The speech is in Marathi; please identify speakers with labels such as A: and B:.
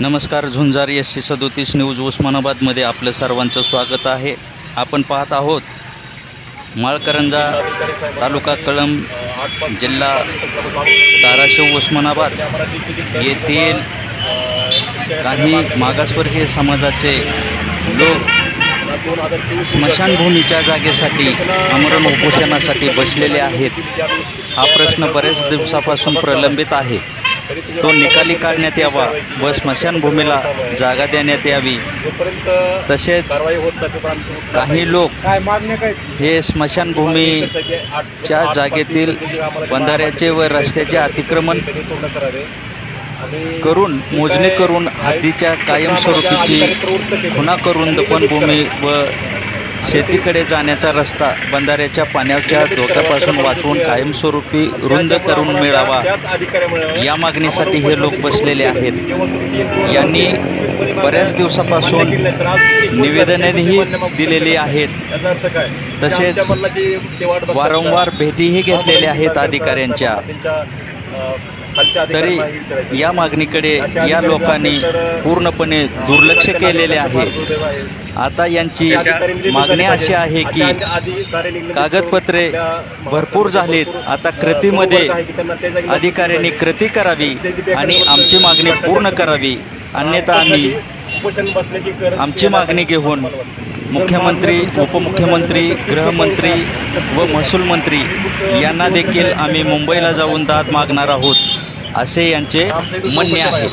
A: नमस्कार झुंजार एस सी सदोतीस न्यूज उस्मानाबादमध्ये आपलं सर्वांचं स्वागत आहे. आपण पाहत आहोत माळकरंजा तालुका कळंब जिल्हा धाराशिव उस्मानाबाद. येथील काही मागासवर्गीय समाजाचे लोक स्मशानभूमीच्या जागेसाठी आमरण उपोषणासाठी बसलेले आहेत. हा प्रश्न बऱ्याच दिवसापासून प्रलंबित आहे. तो निकाली काढण्यात यावा व स्मशानभूमीला जागा देण्यात यावी. तसेच काही लोक हे स्मशानभूमीच्या जागेतील बंधाऱ्याचे व रस्त्याचे अतिक्रमण करून मोजणी करून हद्दीच्या कायमस्वरूपीची खुणा करून दफनभूमी व शेतीकडे जाण्याचा रस्ता बंधाऱ्याच्या पाण्याच्या धोक्यापासून वाचवून कायमस्वरूपी रुंद करून मिळावा. या मागणीसाठी हे लोक बसलेले आहेत. यांनी बऱ्याच दिवसापासून निवेदनेही दिलेली आहेत. तसेच वारंवार भेटीही घेतलेल्या आहेत अधिकाऱ्यांच्या. तरी या मागणीकडे या लोकांनी पूर्णपणे दुर्लक्ष केलेले आहे. आता यांची मागणी अशी आहे की कागदपत्रे भरपूर झालीत. आता कृतीमध्ये अधिकाऱ्यांनी कृती करावी आणि आमची मागणी पूर्ण करावी. अन्यथा आम्ही आमची मागणी घेऊन मुख्यमंत्री उपमुख्यमंत्री गृहमंत्री व महसूल मंत्री यांना देखील आम्ही मुंबईला जाऊन दाद मागणार आहोत. असे यांचे म्हणणे आहे.